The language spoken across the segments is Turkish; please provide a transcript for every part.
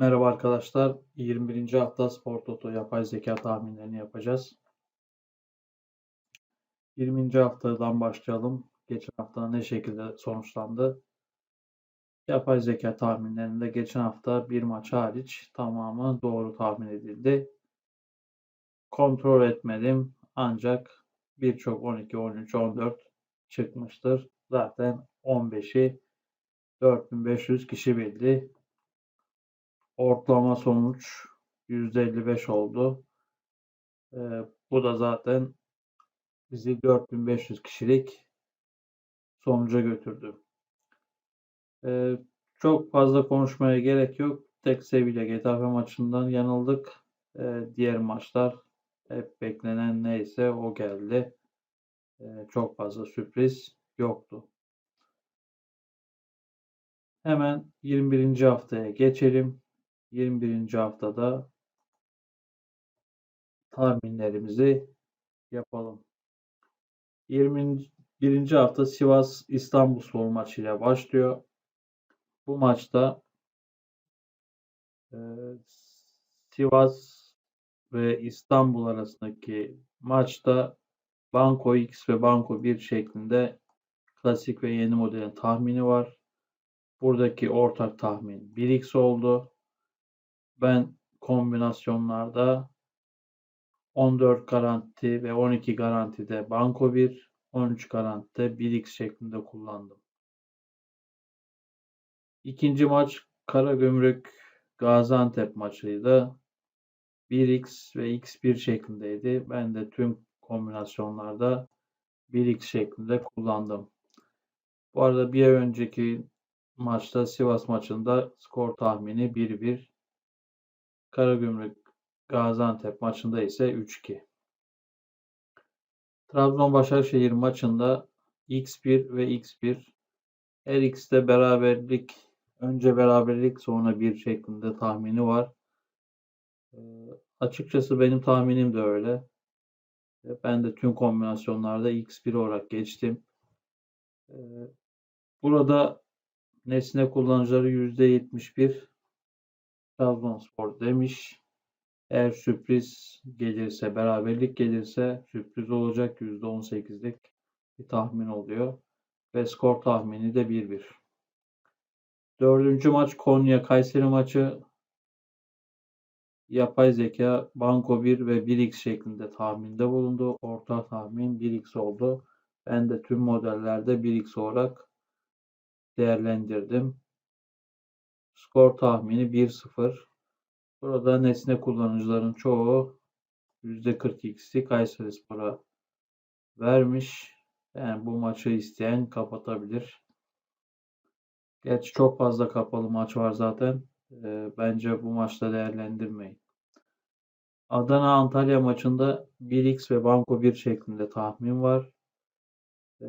Merhaba arkadaşlar. 21. hafta Spor Toto yapay zeka tahminlerini yapacağız. 20. haftadan başlayalım. Geçen hafta ne şekilde sonuçlandı? Yapay zeka tahminlerinde geçen hafta bir maç hariç tamamı doğru tahmin edildi. Kontrol etmedim ancak birçok 12, 13, 14 çıkmıştır. Zaten 15'i 4500 kişi bildi. Ortalama sonuç %55 oldu. Ee, bu da zaten bizi 4500 kişilik sonuca götürdü. Ee, çok fazla konuşmaya gerek yok. Tek Sevilla Getafe maçından yanıldık. Ee, diğer maçlar hep beklenen neyse o geldi. Ee, çok fazla sürpriz yoktu. Hemen 21. haftaya geçelim. 21. haftada tahminlerimizi yapalım. 21. hafta Sivas İstanbulspor maçıyla başlıyor. Bu maçta e, Sivas ve İstanbul arasındaki maçta Banko X ve Banko 1 şeklinde klasik ve yeni modelin tahmini var. Buradaki ortak tahmin 1x oldu. Ben kombinasyonlarda 14 garanti ve 12 garantide banko 1, 13 garantide 1x şeklinde kullandım. İkinci maç Karagümrük Gaziantep maçıydı. 1x ve x1 şeklindeydi. Ben de tüm kombinasyonlarda 1x şeklinde kullandım. Bu arada bir önceki maçta Sivas maçında skor tahmini 1-1 Karagümrük Gaziantep maçında ise 3-2. Trabzon Başakşehir maçında X1 ve X1 her ikisi beraberlik önce beraberlik sonra bir şeklinde tahmini var. E, açıkçası benim tahminim de öyle. Ben de tüm kombinasyonlarda X1 olarak geçtim. E, burada nesne kullanıcıları %71 Trabzonspor demiş. Eğer sürpriz gelirse, beraberlik gelirse sürpriz olacak %18'lik bir tahmin oluyor. Ve skor tahmini de 1-1. Dördüncü maç Konya Kayseri maçı yapay zeka banko 1 ve 1x şeklinde tahminde bulundu. Orta tahmin 1x oldu. Ben de tüm modellerde 1x olarak değerlendirdim. Skor tahmini 1-0. Burada nesne kullanıcıların çoğu %42'si Kayserispor'a vermiş. Yani bu maçı isteyen kapatabilir. Gerçi çok fazla kapalı maç var zaten. E, bence bu maçta değerlendirmeyin. Adana Antalya maçında 1x ve banko 1 şeklinde tahmin var. E,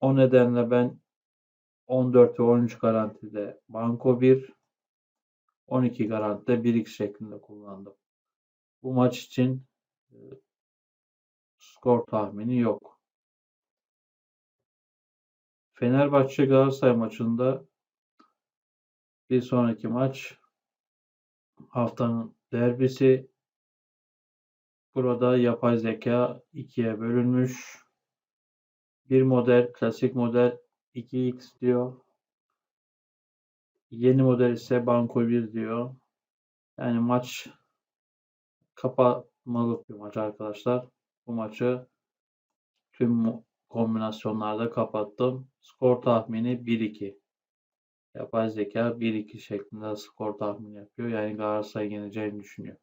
o nedenle ben 14 ve 13 garantide banko 1, 12 garantide 1x şeklinde kullandım. Bu maç için e, skor tahmini yok. Fenerbahçe Galatasaray maçında bir sonraki maç haftanın derbisi. Burada yapay zeka ikiye bölünmüş. Bir model, klasik model 2x diyor. Yeni model ise banko 1 diyor. Yani maç kapatmalık bir maç arkadaşlar. Bu maçı tüm kombinasyonlarda kapattım. Skor tahmini 1-2. Yapay zeka 1-2 şeklinde skor tahmini yapıyor. Yani Galatasaray yeneceğini düşünüyor.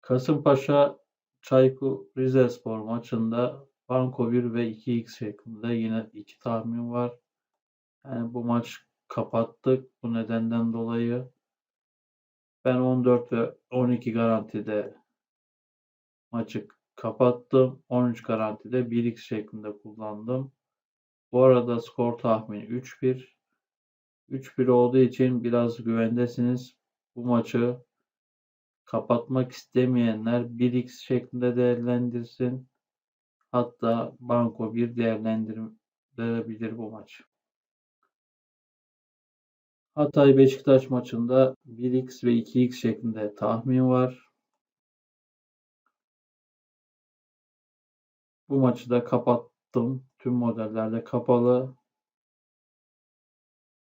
Kasımpaşa Çaykur Rizespor maçında Banko 1 ve 2x şeklinde yine iki tahmin var. Yani bu maç kapattık bu nedenden dolayı. Ben 14 ve 12 garantide maçı kapattım. 13 garantide 1x şeklinde kullandım. Bu arada skor tahmini 3-1. 3-1 olduğu için biraz güvendesiniz. Bu maçı kapatmak istemeyenler 1x şeklinde değerlendirsin. Hatta banko bir değerlendirebilir bu maç. Hatay Beşiktaş maçında 1x ve 2x şeklinde tahmin var. Bu maçı da kapattım. Tüm modellerde kapalı.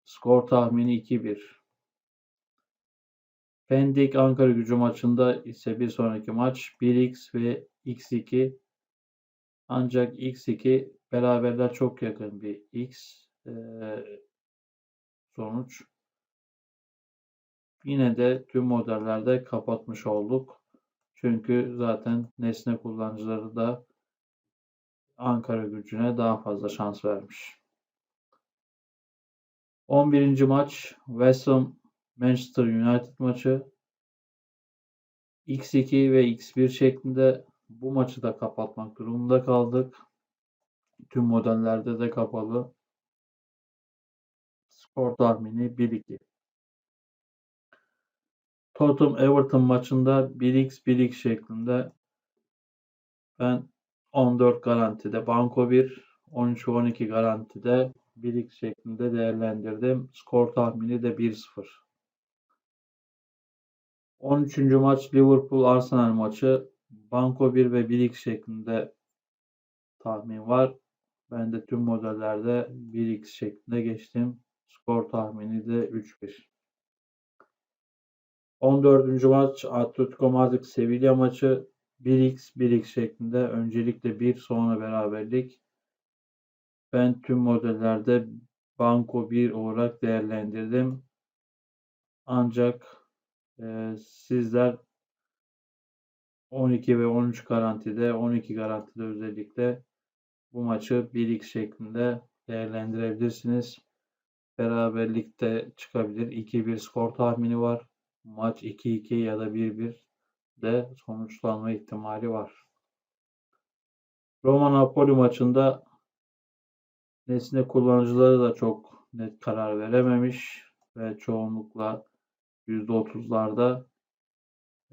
Skor tahmini 2-1. Pendik Ankara gücü maçında ise bir sonraki maç 1x ve x2 ancak x2 beraberler çok yakın bir x e, sonuç. Yine de tüm modellerde kapatmış olduk. Çünkü zaten nesne kullanıcıları da Ankara gücüne daha fazla şans vermiş. 11. maç West Ham Manchester United maçı. X2 ve X1 şeklinde bu maçı da kapatmak durumunda kaldık. Tüm modellerde de kapalı. Skor tahmini 1-2. Tottenham Everton maçında 1x 1x şeklinde ben 14 garantide banko 1 13 ve 12 garantide 1x şeklinde değerlendirdim. Skor tahmini de 1-0. 13. maç Liverpool Arsenal maçı. Banko 1 ve 1x şeklinde tahmin var. Ben de tüm modellerde 1x şeklinde geçtim. Skor tahmini de 3-1. 14. maç Atletico Madrid Sevilla maçı 1x 1x şeklinde öncelikle 1 sonra beraberlik. Ben tüm modellerde banko 1 olarak değerlendirdim. Ancak e, sizler 12 ve 13 garantide 12 garantide özellikle bu maçı 1x şeklinde değerlendirebilirsiniz. Beraberlikte çıkabilir. 2-1 skor tahmini var maç 2-2 ya da 1-1 de sonuçlanma ihtimali var. Roma Napoli maçında nesne kullanıcıları da çok net karar verememiş ve çoğunlukla %30'larda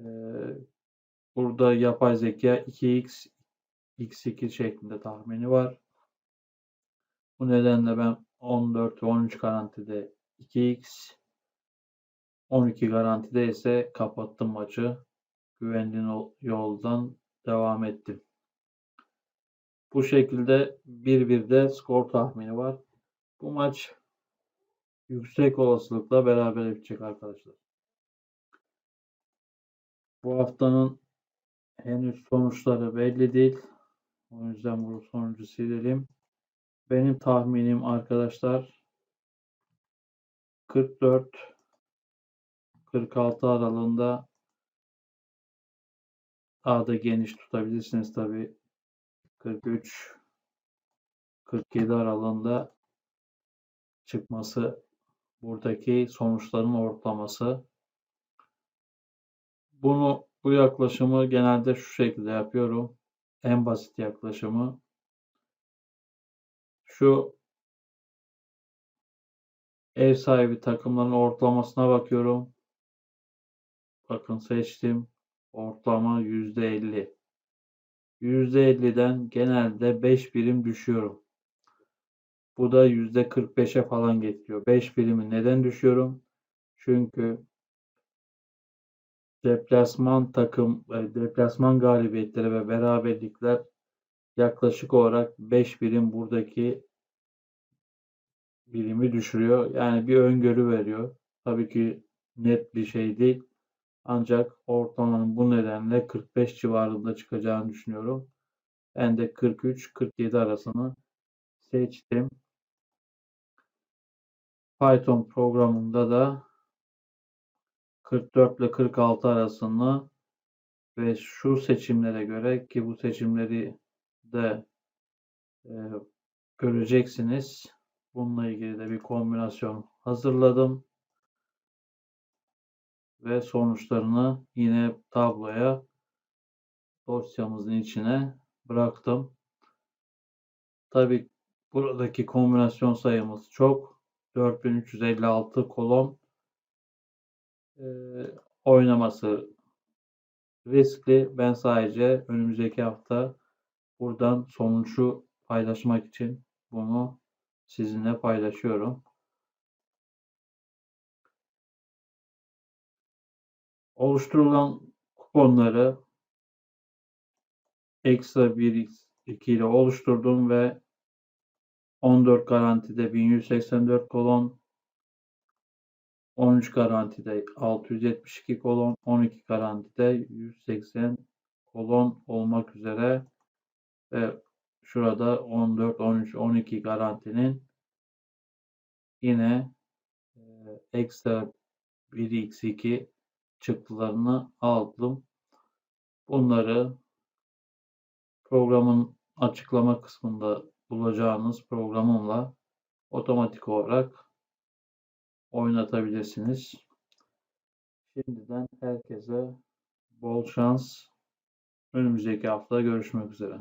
e, burada yapay zeka 2x x2 şeklinde tahmini var. Bu nedenle ben 14 ve 13 garantide 2x 12 garantide ise kapattım maçı. Güvenli yoldan devam ettim. Bu şekilde 1-1'de skor tahmini var. Bu maç yüksek olasılıkla beraber bitecek arkadaşlar. Bu haftanın henüz sonuçları belli değil. O yüzden bu sonucu silelim. Benim tahminim arkadaşlar 44 46 aralığında daha da geniş tutabilirsiniz tabi 43 47 aralığında çıkması buradaki sonuçların ortalaması bunu bu yaklaşımı genelde şu şekilde yapıyorum en basit yaklaşımı şu ev sahibi takımların ortalamasına bakıyorum Bakın seçtim. Ortalama %50. %50'den genelde 5 birim düşüyorum. Bu da %45'e falan getiriyor. 5 birimi neden düşüyorum? Çünkü deplasman takım, e, deplasman galibiyetleri ve beraberlikler yaklaşık olarak 5 birim buradaki birimi düşürüyor. Yani bir öngörü veriyor. Tabii ki net bir şey değil. Ancak ortalamanın bu nedenle 45 civarında çıkacağını düşünüyorum. Ben de 43-47 arasını seçtim. Python programında da 44 ile 46 arasını ve şu seçimlere göre ki bu seçimleri de e, göreceksiniz. Bununla ilgili de bir kombinasyon hazırladım ve sonuçlarını yine tabloya dosyamızın içine bıraktım. Tabi buradaki kombinasyon sayımız çok. 4356 kolon ee, oynaması riskli. Ben sadece önümüzdeki hafta buradan sonucu paylaşmak için bunu sizinle paylaşıyorum. Oluşturulan kuponları ekstra 1 2 ile oluşturdum ve 14 garantide 1184 kolon 13 garantide 672 kolon 12 garantide 180 kolon olmak üzere ve şurada 14, 13, 12 garantinin yine e, ekstra 1x2 çıktılarını aldım. Bunları programın açıklama kısmında bulacağınız programımla otomatik olarak oynatabilirsiniz. Şimdiden herkese bol şans. Önümüzdeki hafta görüşmek üzere.